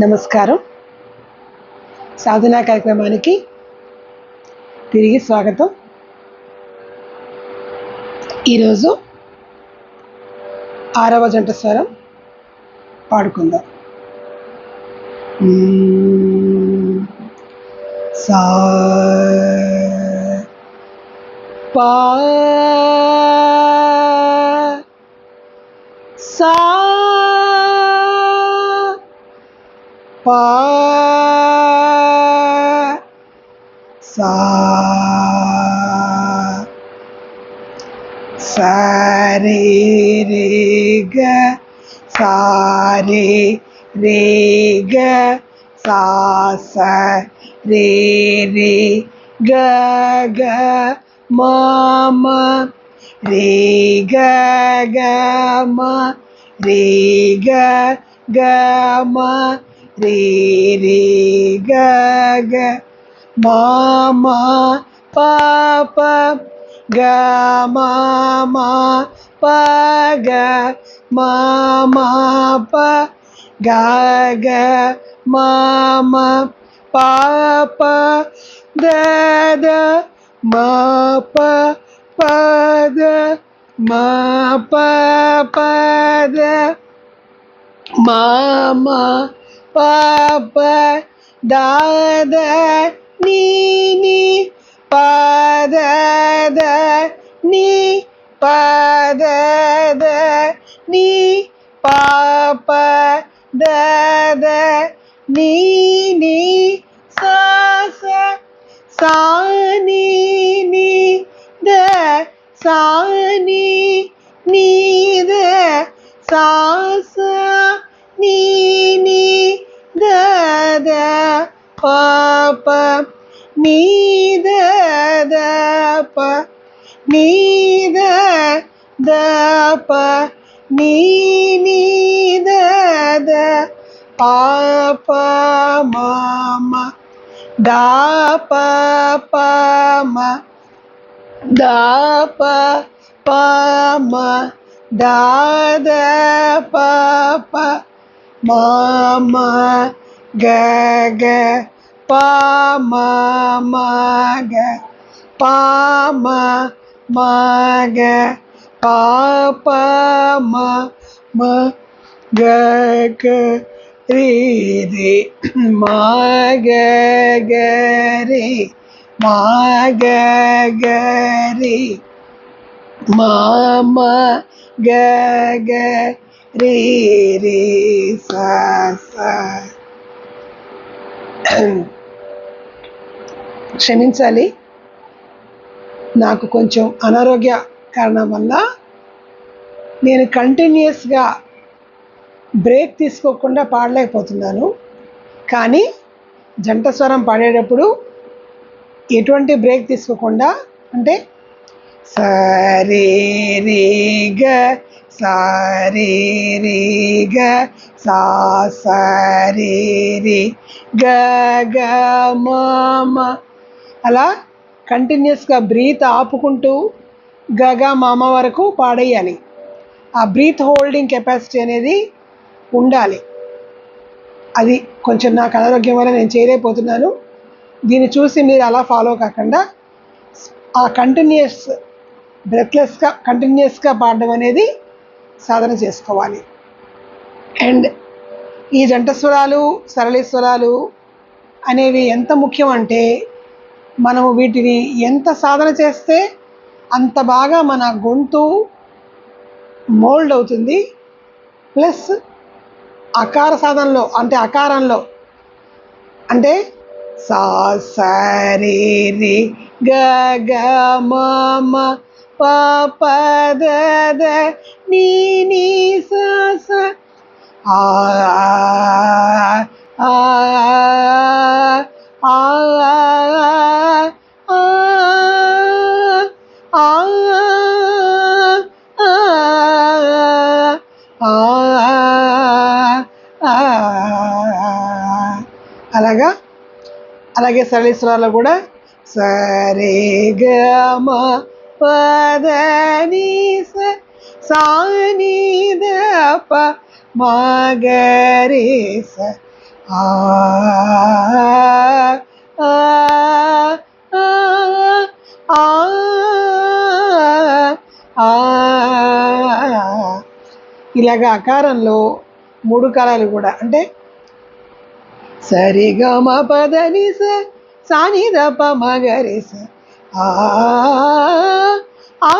నమస్కారం. సాధనా కార్యక్రమానికి తిరిగి స్వాగతం. ఈరోజు ఆరవ జంట స్వరం పాడుకుందాం. సా పా പാ സാ സാരേ രേ ഗ സാരേ രേ ഗ സാ സ ഗ ഗ മാമ രേ ഗ ഗ മ രേ ഗ ഗ മ ரீரி கக மாமா பாப க மாமா பக மாமா ப கக மாமா பாப தத மாப பத மாப பத மாமா பாப்ப தாத நீ நீ பாதத நீ பாதத நீ பாப்ப தத நீ நீ தாப்பா நீத தாப்பா நீ நீத பாப்பா மாமா தாப்பா பாமா தாப்பா பாமா தாத பாப்பா மாமா கக பாமா மக. പാമ മഗ പാപമ മഗ രീതി മാഗരി മാഗരി മാമ ഗഗ രീ രീ నాకు కొంచెం అనారోగ్య కారణం వల్ల నేను కంటిన్యూస్గా బ్రేక్ తీసుకోకుండా పాడలేకపోతున్నాను. కానీ జంట స్వరం పాడేటప్పుడు ఎటువంటి బ్రేక్ తీసుకోకుండా అంటే సరే రే గ సారే రే గ సా సరే రే గ గ మ. అలా కంటిన్యూస్గా బ్రీత్ ఆపుకుంటూ గగ మామ వరకు పాడేయాలి. ఆ బ్రీత్ హోల్డింగ్ కెపాసిటీ అనేది ఉండాలి. అది కొంచెం నాకు అనారోగ్యం వల్ల నేను చేయలేకపోతున్నాను. దీన్ని చూసి మీరు అలా ఫాలో కాకుండా ఆ కంటిన్యూస్ బ్రెత్లెస్గా కంటిన్యూస్గా పాడడం అనేది సాధన చేసుకోవాలి. అండ్ ఈ జంట స్వరాలు సరళి స్వరాలు అనేవి ఎంత ముఖ్యం అంటే మనము వీటిని ఎంత సాధన చేస్తే అంత బాగా మన గొంతు మోల్డ్ అవుతుంది. ప్లస్ అకార సాధనలో అంటే అకారంలో అంటే సా సరే రే గ గ మ ప ప ద ద నీ నీ స స ఆ అలాగా? అలాగే సరళీశ్వరాల్లో కూడా సరే గమ పదని సాని ద ప మగరే స ఆ ఆ, ఆ, ఆ, ఇలాగ అకారంలో మూడు కాలాలు కూడా. అంటే సరిగా మా పదని సాని దప మగరి ఆ ఆ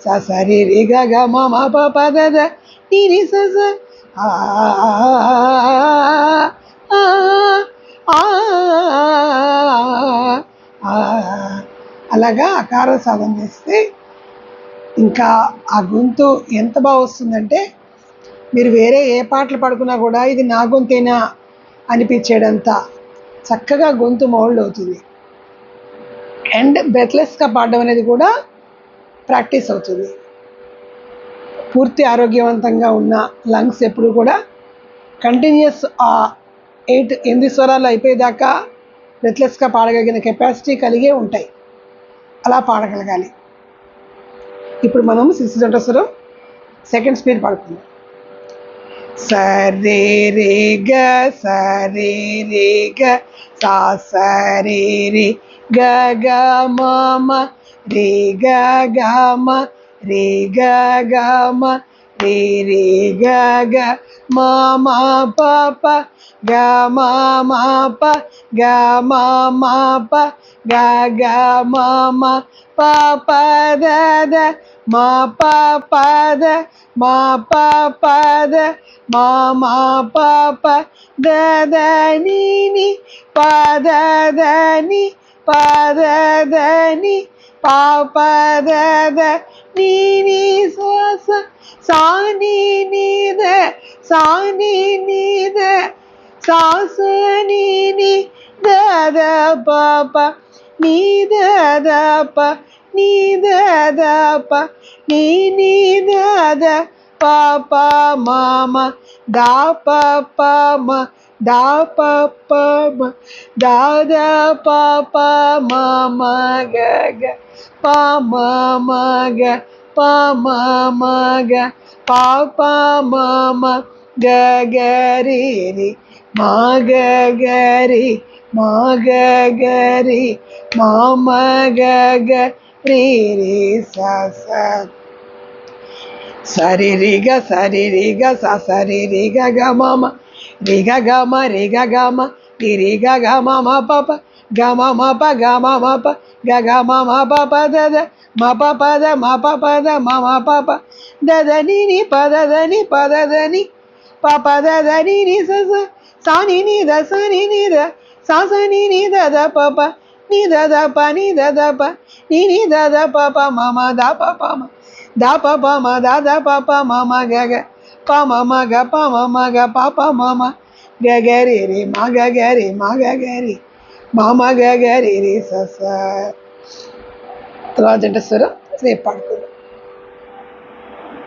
స సరి రి గ గ మ మ ద స ఆ ఆ ఆ అలాగా అకార సాధన చేస్తే ఇంకా ఆ గొంతు ఎంత బాగా వస్తుందంటే మీరు వేరే ఏ పాటలు పాడుకున్నా కూడా ఇది నా గొంతేనా అనిపించేటంత చక్కగా గొంతు మౌల్డ్ అవుతుంది. అండ్ బ్రెత్లెస్గా పాడడం అనేది కూడా ప్రాక్టీస్ అవుతుంది. పూర్తి ఆరోగ్యవంతంగా ఉన్న లంగ్స్ ఎప్పుడు కూడా కంటిన్యూస్ ఆ ఎయిట్ ఎనిమిది స్వరాలు అయిపోయేదాకా బ్రెత్లెస్గా పాడగలిగిన కెపాసిటీ కలిగే ఉంటాయి. అలా పాడగలగాలి. ఇప్పుడు మనం సిక్స్ జంట స్వరం సెకండ్ స్పీడ్ పాడుకుందాం. சரே ரேக சரே ரேக சா சரே ரே க க ம ரே க க ம ரே க க ம Tiri ga papa, ma ma papa, pa ga papa, ma pa ga ma ma pa ga ga ma ma pa pa da da ma pa pa da ma papa, pa da ma ma pa pa da da ni ni pa da da ni, ni. பததனி பாபதத நீ நீ சாச சாணி நீத சாணி நீத சாச நீ நீ தத பாப நீ தத ப நீ தத ப நீ நீ தத மாமா தா மா दा प प म, दा द प प म म ग ग, प म म ग, प म म ग, प प म म ग ग रि रि, म ग ग रि, म ग ग रि, म म ग ग रि रि, स स। सरि रि ग सरि रि ग, स सरि रि ग ग म म। ரி க க ம ரி க க ம டி ரி க க ம ம ப ப க ம ம ப க ம ம ப க க ம ம ப ப த த ம ப ப த ம ப ப த ம ம ப ப த த நீ நீ ப த த நீ ப த த நீ ப ப த த நீ நீ ச ச சா நீ த ச நீ த சா நீ த த ப நீ த த ப நீ த த ப நீ நீ த த ப ப ம ம த ப ப ம த த த ப ப ம పమ మగ పమ మగ పాప మమ గగరి రే మా గగరి మా గగరి మామ గగరి రే ప స తర్వాత జంట స్వరం రేపు పాడుకుందాం.